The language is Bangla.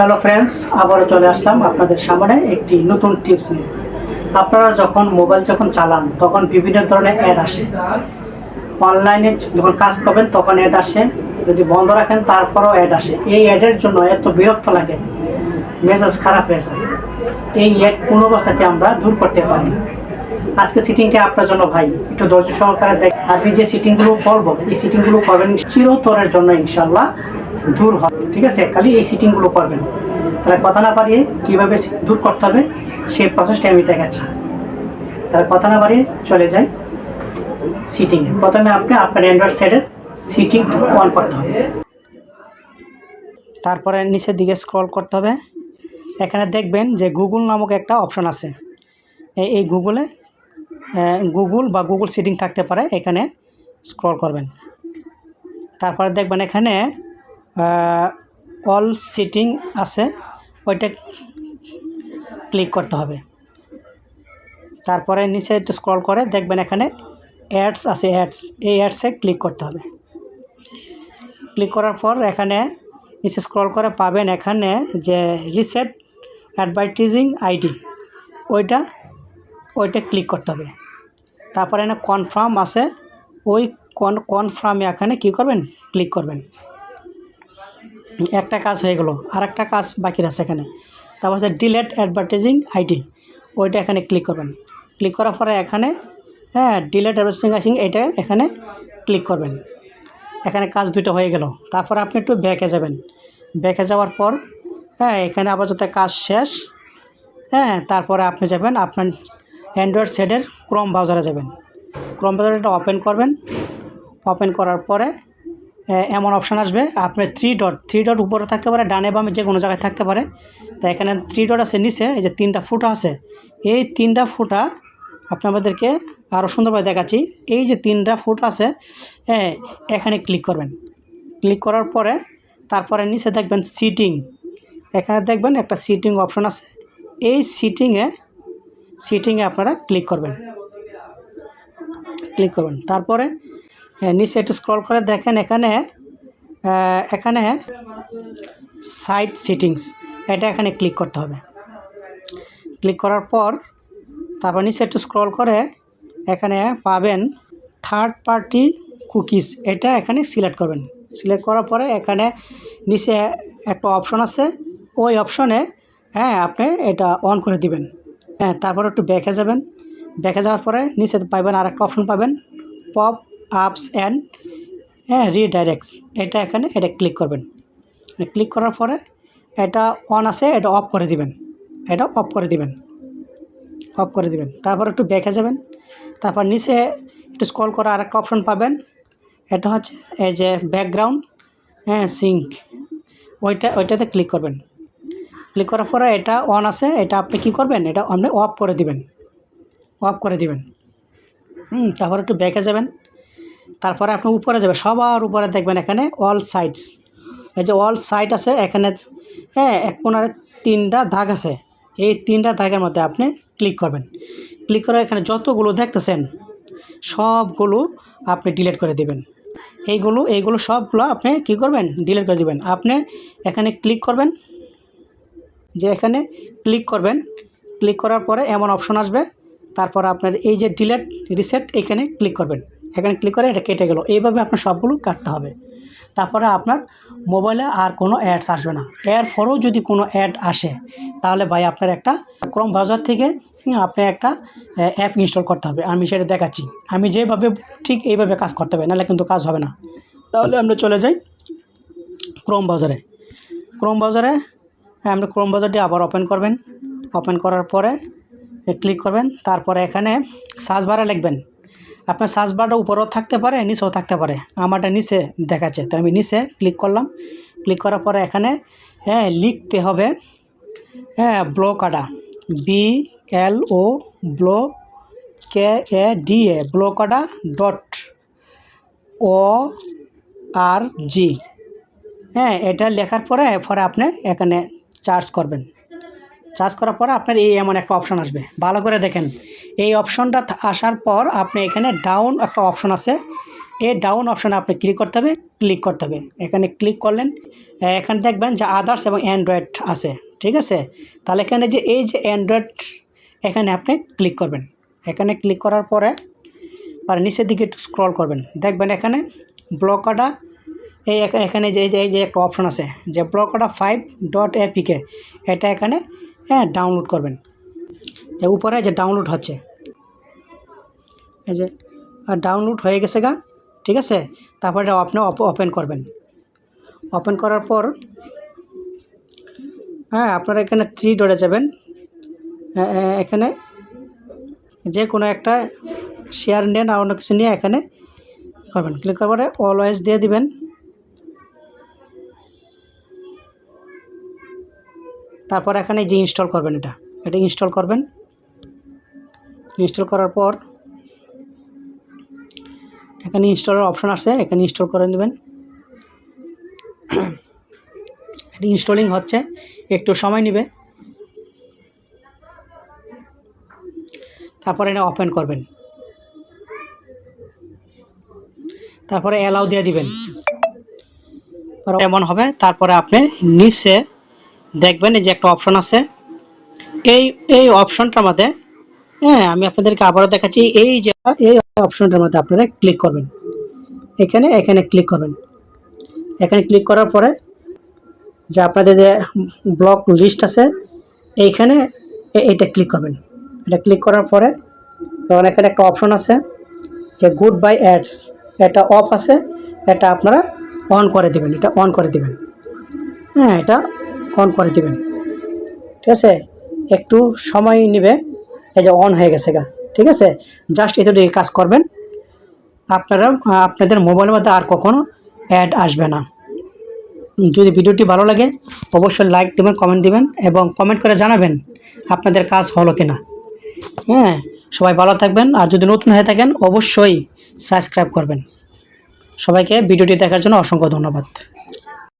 হ্যালো ফ্রেন্ডস আবারও চলে আসলাম আপনাদের সামনে একটি নতুন টিপস নিয়ে। আপনারা যখন মোবাইল যখন চালান, তখন বিভিন্ন ধরনের অ্যাড আসে। অনলাইনে যখন কাজ করবেন, তখন অ্যাড আসে। যদি বন্ধ রাখেন, তারপরেও অ্যাড আসে। এই অ্যাডের জন্য এত বিরক্ত লাগে মেজাজ খারাপ হয়ে যায়। এই অ্যাড কোনো অবস্থাতে আমরা দূর করতে পারি? আজকে সিটিংটা আপনার জন্য ভাই, একটু ধৈর্য সহকারে দেখ আপনি যে সিটিংগুলো বলব, এই সিটিংগুলো করবেন চিরতরের জন্য ইনশাল্লাহ দূর হবে ঠিক আছে? খালি এই সিটিংগুলো করবেন। তাহলে কথা না পারিয়ে কীভাবে দূর করতে হবে, সেই প্রসেসটা আমি দেখাচ্ছি। তাহলে কথা না বাড়িয়ে চলে যাই সিটিংয়ে প্রথমে আপনি আপনার অ্যান্ড্রয়েড সাইডের সিটিং অন করতে হবে। তারপরে নিচের দিকে স্ক্রল করতে হবে। এখানে দেখবেন যে গুগল নামক একটা অপশন আছে। এই গুগলে গুগল বা গুগল সিটিং থাকতে পারে। এখানে স্ক্রল করবেন। তারপরে দেখবেন এখানে অল সিটিং আছে, ওইটা ক্লিক করতে হবে। তারপরে নিচে একটু স্ক্রল করে দেখবেন এখানে অ্যাডস আছে অ্যাডস এই অ্যাডসে ক্লিক করতে হবে। ক্লিক করার পর এখানে নিচে স্ক্রল করে পাবেন এখানে যে রিসেট অ্যাডভার্টিজিং আইডি ওইটা ওইটা ক্লিক করতে হবে। তারপরে এখানে কনফার্ম আছে, ওই কন কনফার্মে এখানে কী করবেন? ক্লিক করবেন। একটা কাজ হয়ে গেলো আর একটা কাজ বাকি আছে এখানে। তারপর হচ্ছে ডিলেট অ্যাডভার্টাইজিং আইডি ওইটা এখানে ক্লিক করবেন। ক্লিক করার পরে এখানে হ্যাঁ ডিলেট অ্যাডভার্টাইজিং এইটা এখানে ক্লিক করবেন। এখানে কাজ দুটো হয়ে গেল। তারপর আপনি একটু ব্যাকে যাবেন। ব্যাকে যাওয়ার পর হ্যাঁ এখানে আপাতত কাজ শেষ। হ্যাঁ তারপরে আপনি যাবেন আপনার অ্যান্ড্রয়েড সেটের ক্রোম ব্রাউজারে যাবেন। ক্রোম ব্রাউজারটা ওপেন করবেন। ওপেন করার পরে এমন অপশান আসবে। আপনার থ্রি ডট থ্রি ডট উপরে থাকতে পারে, ডানে বামে যে কোনো জায়গায় থাকতে পারে। তো এখানে থ্রি ডট আছে, নিচে এই যে তিনটা ফুটা আছে। এই তিনটা ফুটা আপনাদেরকে আরও সুন্দরভাবে দেখাচ্ছি। এই যে তিনটা ফুট আছে হ্যাঁ এখানে ক্লিক করবেন। ক্লিক করার পরে তারপরে নিচে দেখবেন সিটিং এখানে দেখবেন একটা সিটিং অপশন আছে। এই সিটিংয়ে সিটিংয়ে আপনারা ক্লিক করবেন। ক্লিক করবেন। তারপরে হ্যাঁ, নিচে একটু স্ক্রল করে দেখেন এখানে এখানে সাইট সিটিংস এটা এখানে ক্লিক করতে হবে। ক্লিক করার পর তারপর নিচে একটু স্ক্রল করে এখানে পাবেন থার্ড পার্টি কুকিজ এটা এখানে সিলেক্ট করবেন। সিলেক্ট করার পরে এখানে নিচে একটা অপশন আছে ওই অপশনে হ্যাঁ আপনি এটা অন করে দিবেন। হ্যাঁ তারপর একটু ব্যাকে যাবেন। ব্যাকে যাওয়ার পরে নিচে পাবেন আর একটা অপশন পাবেন পপ আপস অ্যান্ড হ্যাঁ রিডাইরেক্টস এটা এখানে, এটা ক্লিক করবেন। ক্লিক করার পরে এটা অন আছে, এটা অফ করে দিবেন। এটা অফ করে দিবেন। অফ করে দিবেন। তারপর একটু ব্যাকে যাবেন। তারপর নিচে একটু স্ক্রল করা আরেকটা অপশন পাবেন। এটা হচ্ছে এই যে ব্যাকগ্রাউন্ড হ্যাঁ সিঙ্ক ওইটা, ওইটাতে ক্লিক করবেন। ক্লিক করার পরে এটা অন আছে, এটা আপনি কি করবেন? এটা আপনি অফ করে দিবেন। অফ করে দিবেন। হুম, তারপর একটু ব্যাকে যাবেন। তারপরে আপনি উপরে যাবেন সবার উপরে দেখবেন এখানে অল সাইডস এই যে অল সাইড আছে, এখানে হ্যাঁ এক কোনারে তিনটা দাগ আছে। এই তিনটা দাগের মধ্যে আপনি ক্লিক করবেন। ক্লিক করে এখানে যতগুলো দেখতেছেন, সবগুলো আপনি ডিলিট করে দেবেন। এইগুলো এইগুলো সবগুলো আপনি কী করবেন? ডিলিট করে দেবেন। আপনি এখানে ক্লিক করবেন, যে এখানে ক্লিক করবেন। ক্লিক করার পরে এমন অপশন আসবে। তারপর আপনার এই যে ডিলেট রিসেট এখানে ক্লিক করবেন। এখানে ক্লিক করে এটা কেটে গেল। এইভাবে আপনার সবগুলো কাটতে হবে। তারপরে আপনার মোবাইলে আর কোনো অ্যাডস আসবে না। এর পরেও যদি কোনো অ্যাড আসে তাহলে ভাই আপনার একটা ক্রম ব্রাউজার থেকে আপনি একটা অ্যাপ ইনস্টল করতে হবে। আমি সেটা দেখাচ্ছি। আমি যেভাবে ঠিক এইভাবে কাজ করতে হবে নাহলে কিন্তু কাজ হবে না। তাহলে আমরা চলে যাই ক্রোম ব্রাউজারে ক্রোম হ্যাঁ, আপনি ক্রোম ব্রাউজারটি আবার ওপেন করবেন। ওপেন করার পরে ক্লিক করবেন। তারপরে এখানে সার্চ বারে লিখবেন। আপনার সার্চ বারটা উপরেও থাকতে পারে, নিচেও থাকতে পারে। আমারটা নিচে দেখাচ্ছে। তাই আমি নিচে ক্লিক করলাম। ক্লিক করার পরে এখানে হ্যাঁ লিখতে হবে হ্যাঁ blockada B L O blow K A D A blockada dot O R G হ্যাঁ এটা লেখার পরে পরে আপনি এখানে চার্জ করবেন। চার্জ করার পর আপনার এই এমন একটা অপশান আসবে। ভালো করে দেখেন। এই অপশনটা আসার পর আপনি এখানে ডাউন একটা অপশন আছে। এই ডাউন অপশানে আপনি ক্লিক করতে হবে ক্লিক করতে হবে। এখানে ক্লিক করলেন এখানে দেখবেন যে আদার্স এবং অ্যান্ড্রয়েড আছে, ঠিক আছে? তাহলে এখানে যে এই যে অ্যান্ড্রয়েড এখানে আপনি ক্লিক করবেন। এখানে ক্লিক করার পরে, আর নিচের দিকে একটু স্ক্রল করবেন। দেখবেন এখানে ব্লকাডা এই এখানে যে, এই যে একটা অপশন আছে, যে ব্লকাডা ফাইভ ডট এপিকে এটা এখানে হ্যাঁ ডাউনলোড করবেন। যে উপরে যে ডাউনলোড হচ্ছে এই যে ডাউনলোড হয়ে গেছে গা, ঠিক আছে? তারপরে এটা আপনি ওপেন করবেন। ওপেন করার পর হ্যাঁ আপনারা এখানে থ্রি ডটে যাবেন। এখানে যে কোনো একটা শেয়ার নেন আর অন্য কিছু নিয়ে এখানে করবেন। ক্লিক করার পরে অলওয়েজ দিয়ে দিবেন। তারপর এখানে যে ইনস্টল করবেন এটা এটা ইনস্টল করবেন। ইনস্টল করার পর এখানে ইনস্টলের অপশন আছে এখানে ইনস্টল করে নেবেন। এটা ইনস্টলিং হচ্ছে, একটু সময় নেবে। তারপরে এটা ওপেন করবেন। তারপরে অ্যালাউ দিয়ে দিবেন। এমন হবে, তারপরে আপনি নিচে দেখবেন যে একটা অপশন আছে। এই এই অপশনটার মধ্যে হ্যাঁ আমি আপনাদেরকে আবারও দেখাচ্ছি। এই যে, এই অপশনটার মধ্যে আপনারা ক্লিক করবেন। এখানে এখানে ক্লিক করবেন। এখানে ক্লিক করার পরে যে আপনাদের যে ব্লক লিস্ট আছে, এইখানে এ- এইটা ক্লিক করবেন। এটা ক্লিক করার পরে তখন এখানে একটা অপশন আছে যে গুড বাই অ্যাডস এটা অফ আছে, এটা আপনারা অন করে দিবেন। এটা অন করে দিবেন। হ্যাঁ এটা অন করে দিবেন। ঠিক আছে? একটু সময় নেবে। এই যে অন হয়ে গেছে গা, ঠিক আছে? জাস্ট এতটুকু কাজ করবেন। আপনারা, আপনাদের মোবাইলের মধ্যে আর কখনো অ্যাড আসবে না। যদি ভিডিওটি ভালো লাগে, অবশ্যই লাইক দেবেন কমেন্ট দিবেন এবং কমেন্ট করে জানাবেন আপনাদের কাজ হলো কিনা। হ্যাঁ সবাই ভালো থাকবেন আর যদি নতুন হয়ে থাকেন, অবশ্যই সাবস্ক্রাইব করবেন। সবাইকে ভিডিওটি দেখার জন্য অসংখ্য ধন্যবাদ।